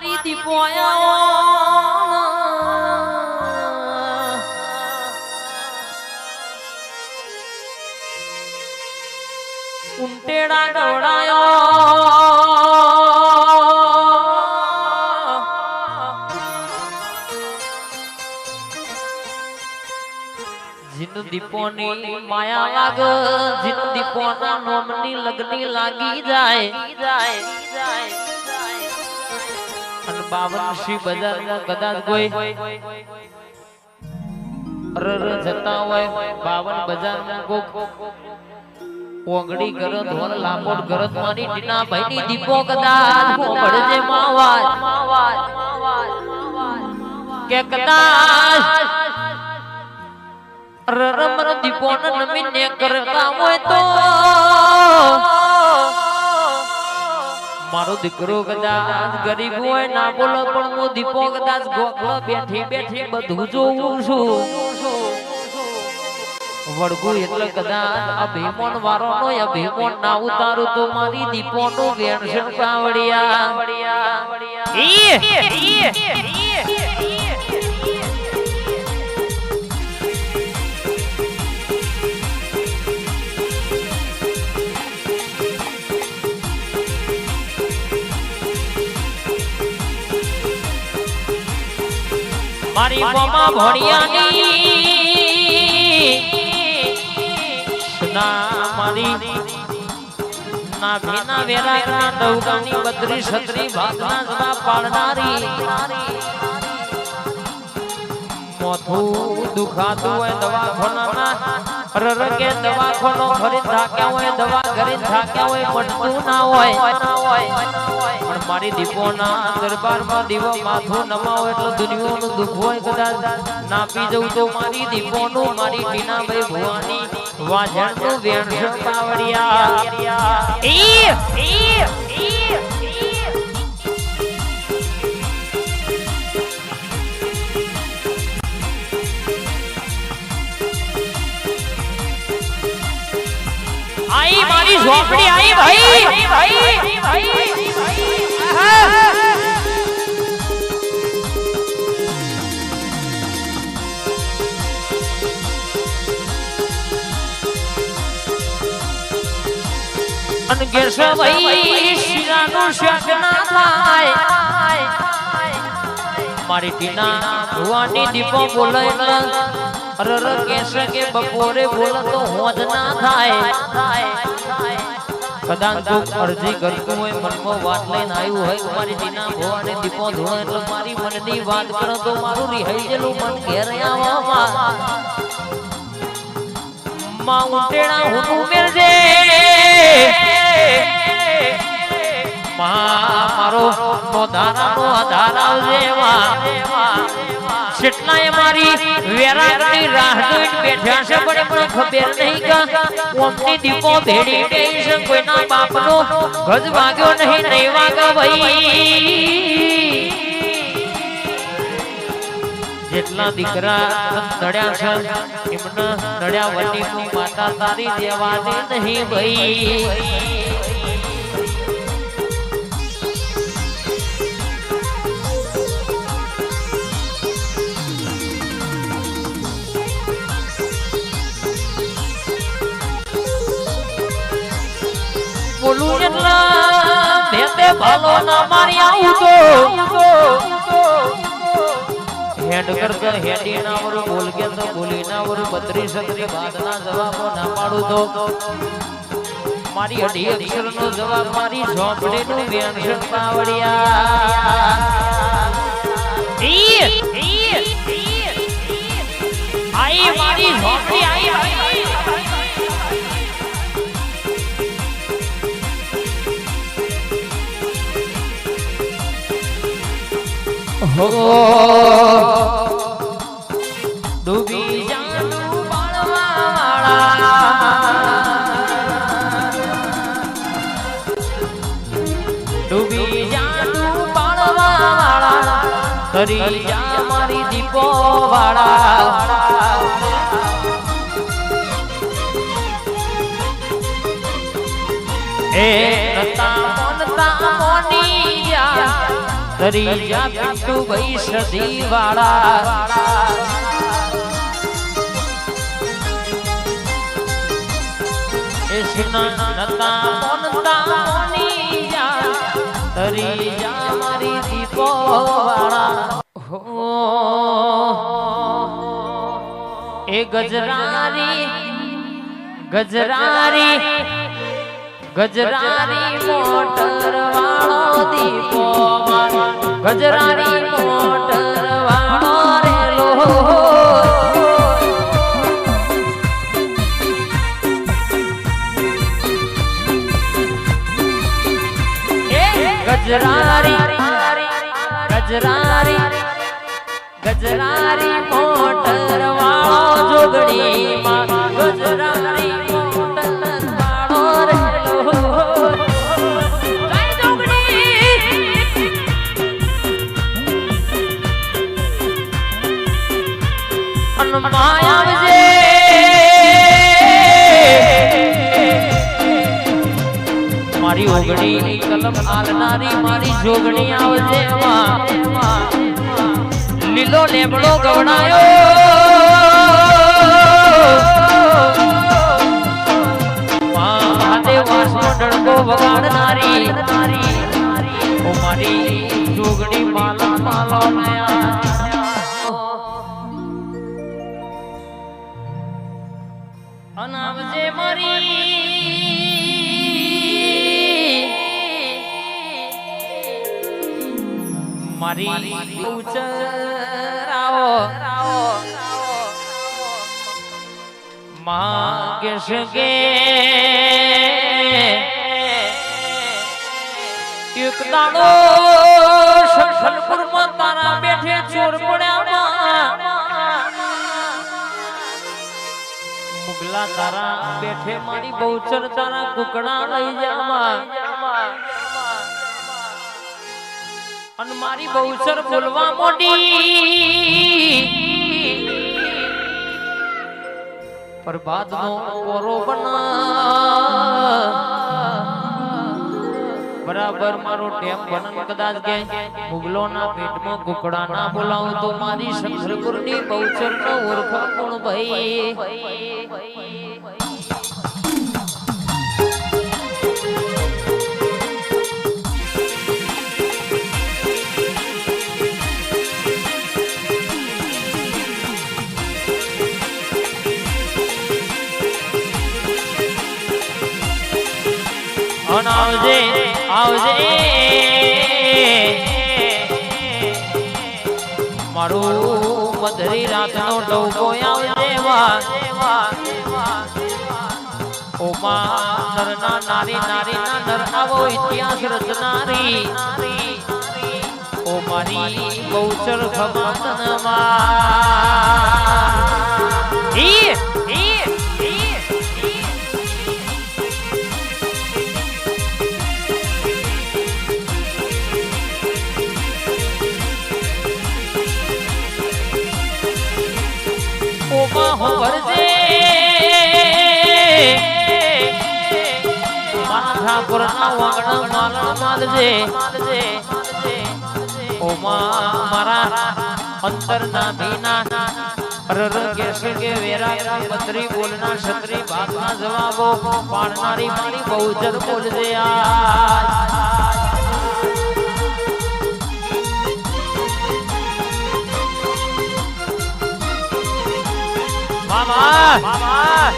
મારી દીપોયા ઉંટેડા ડવડાયો જીન દીપોની માયા લાગ જીન દીપોના નોમની લગની લાગી જાય. અને બાવન શ્રી બજારમાં કદાચ કોઈ. જતા હોય બાવન બજારમાં કોક. ઓગડી ગરદ હોર લાપોડ ગરદ માની ટીના ભાઈની દીપો કદાચ મોગળજે માવાજ. કે કદાચ રરમર દીપો ન નમીને કરતા હોય તો મારો દીકરો કદાચ ગરીબ હોય ના બોલો પણ હું દીપો કદાચ ગોખલો બેઠી બેઠી બધું જોઉં છું વળગું એટલે કદાચ આ ભીમોન વારો નો આ ભીમોન ના ઉતારું તો મારી દીપો નું વેણસણ કાવડિયા મારી મામા ભણિયાની ના, મારી ના ભીના વેરાગના ડવગાની બદરી છત્રી ભાગના જવા પાડનારી મોથું દુખાતું હોય દવાખાનાના રર કે દવાખાનો ફરી થાક્યા હોય, દવા કરી થાક્યા હોય મટતું ના હોય. મારી દીપોના દરબારમાં દીવો માથો નમાવો એટલે દુનિયાનું દુઃખ હોય કદાચ. ના પી જવું તો મારી દીપોનું, મારી ટીનાભાઈ ભુવાની વાજણનું વેણસણ પાવડિયા! આઈ, મારી ઝોપડી આઈ, ભાઈ. ભાઈ ભાઈ. અન ગેસ ભાઈ શિરાનું શક ના થાય મારી ટીના ભુવાની દીપો બોલે કે બપોરે બોલે તો હોજ ના થાય. કદાચ કોક અરજી કરતું હોય, મનમાં વાત લઈને આવ્યું હોય મારી ટીના ભુવાને દીપો ધોળો એટલે મારી મનની વાત કરો તો મારું રિહાઈ ગયેલું મન ઘેર આવવામાં માઉન્ટેણા હું મેરજે મા મારો નો ધારાનો આધાર માં મારી વેરાની રાહ જોઈને બેઠા છે, પણ એમને ખબર નહીં કા ઓમની દીપો ભેડી ગઈ છે, કોઈના બાપનો ગજ વાગ્યો નહીં નહીં વાગા ભાઈ. જેટલા દીકરા નડ્યા છે, એમના નડ્યા વટી માતા તારી દેવાની નહીં ભાઈ. બોલું એટલા ભાલો ના મારી આવું તો. હેડ કર કર હેડી ના વર બોલ કે તો બોલી ના વર બત્રી સત્રી વાત ના જવાબો ના પાડું તો. મારી અઢી અક્ષર નો જવાબ મારી ઝોપડી નું વ્યંજન પાવડિયા! આઈ મારી ઝોપડી આઈ હો ડૂબી જાનું ડૂબી જાનું તરી જા મારી દીપો વાળા તરીજા પિન્ટુ ભાઈ સદી વાળા એ સિના નતા મોનતા એ ગજરારી ગજરારી ગજરારી મોટર વાળો દીપો ગજરારી મોટર વાળો રેલો ગજરારી ગજરારી ગજરારી મોટર વાળો જોગણી માં મારી ઓગણી કલમ આલનારી મારી જોગણી આવજે લીલો લેબડો ગવડાયો. વગાડનારી. મારી જોગણી માલા માલો મારી ઉચરાવો માગે શકે એક દાડો સફલપુરમાં તારા બેઠે ચોર પડ્યા મુગલા તારા બેઠે મારી બહુચર તારા કુકડા લઈ જામાં અને મારી બહુચર બોલવા મોડી. પ્રભાત નો કોરો બરાબર મારો ટેમ બનન કદાચ કે મુગલો ના પેટમાં કુકડા ના બોલાવું તો મારી શંકરપુરની બહુચર નો ઓળખ કોણ ભાઈ. આવજે આવજે. મારું મધરી રાતનો ડોકો આવજે નરના નારી નારી ના નર આવો ઇતિહાસ રચનારી. ઓ મારી ઈ ઈ ઓમાં હો વરજે ના વાગણ માલણ માલજે. મારા અંતર ના ભીના કે વેરા, પત્રી બોલના ક્ષત્રી ભાગના જવાબો પાડનારી મારી બહુચર બોલજે આ મામા મામા